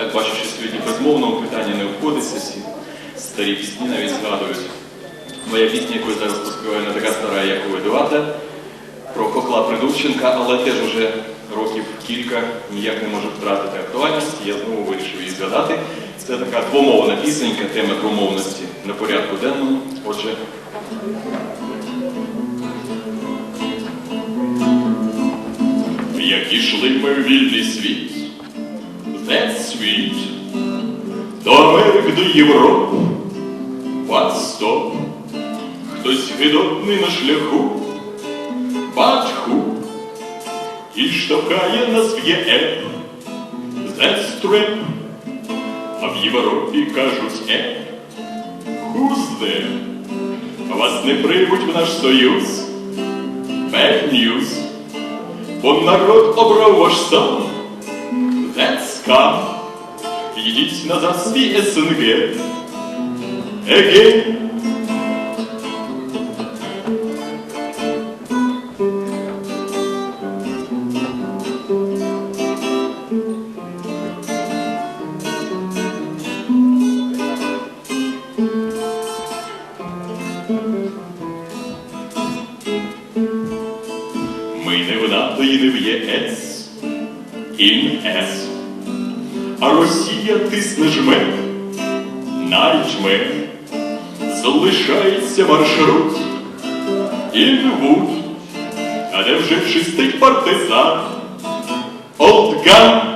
Так бачу, що сьогодні безмовного питання не обходиться. Всі старі пісні навіть згадують. Моя пісня, яку зараз поспіваю, не така стара, як у Едуарда, про Хохла Придурченка, але теж уже років кілька ніяк не може втратити актуальність. Я знову вирішив її згадати. Це така двомовна пісенька, тема двомовності на порядку денному. Отже, як ішли ми в вільний світ, That світ, до Америки, до Європи, Ватстоп, хтось гидотний на шляху, батьку, і штовхає нас в ЄЕ, Зестрем, а в Європі кажуть е, there? Вас не приймуть в наш союз, Bad news, бо народ обрав ваш стан. Let's come. Йдіть назад в свій СНГ. Again. Ми не в НАТО і не в ЄС. In S. А Росія тисне жме, найджме, залишається маршрут. Інвуд, а де вже чистий партизан, Олдган,